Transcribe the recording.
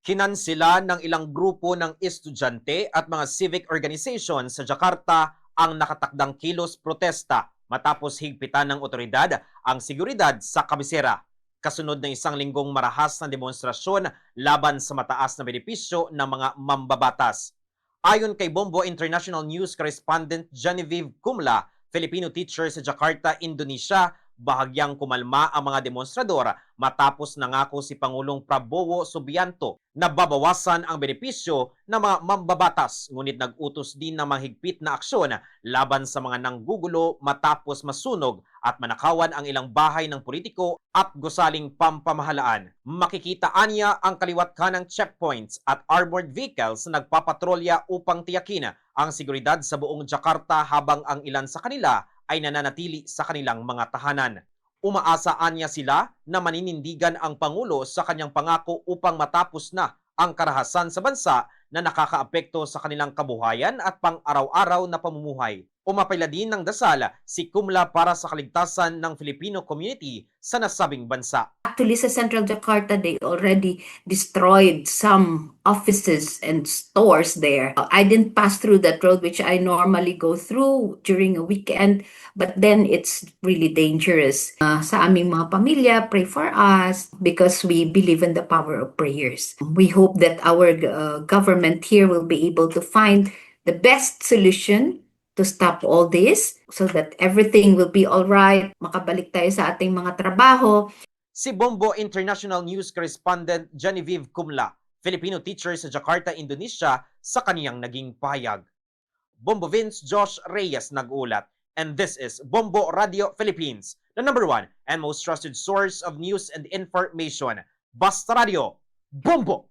Kinansila ng ilang grupo ng estudyante at mga civic organization sa Jakarta ang nakatakdang kilos protesta matapos higpitan ng otoridad ang seguridad sa kabisera. Kasunod ng isang linggong marahas na demonstrasyon laban sa mataas na benepisyo ng mga mambabatas. Ayon kay Bombo International News Correspondent Genevieve Kumla, Filipino teacher sa Jakarta, Indonesia, bahagyang kumalma ang mga demonstrador matapos nangako si Pangulong Prabowo Subianto na babawasan ang benepisyo ng mga mambabatas ngunit nag-utos din ng mahigpit na aksyon laban sa mga nanggugulo matapos masunog at manakawan ang ilang bahay ng politiko at gusaling pampamahalaan. Makikita anya ang kaliwat kanang checkpoints at armored vehicles na nagpapatrolya upang tiyakin ang seguridad sa buong Jakarta habang ang ilan sa kanila ay nananatili sa kanilang mga tahanan. Umaasaan niya sila na maninindigan ang Pangulo sa kanyang pangako upang matapos na ang karahasan sa bansa na nakakaapekto sa kanilang kabuhayan at pang-araw-araw na pamumuhay. Umapila din ng dasal si Kumla para sa kaligtasan ng Filipino community sa nasabing bansa. Actually, sa Central Jakarta, they already destroyed some offices and stores there. I didn't pass through that road, which I normally go through during a weekend, but then it's really dangerous. Uh, sa aming mga pamilya, pray for us because we believe in the power of prayers. We hope that our uh, government here will be able to find the best solution to stop all this so that everything will be all right, makabalik tayo sa ating mga trabaho, Si Bombo International News Correspondent Genevieve Kumla, Filipino teacher sa Jakarta, Indonesia, sa kaniyang naging pahayag. Bombo Vince Josh Reyes nag-ulat, and this is Bombo Radio Philippines, the number one and most trusted source of news and information. Basta Radio, Bombo!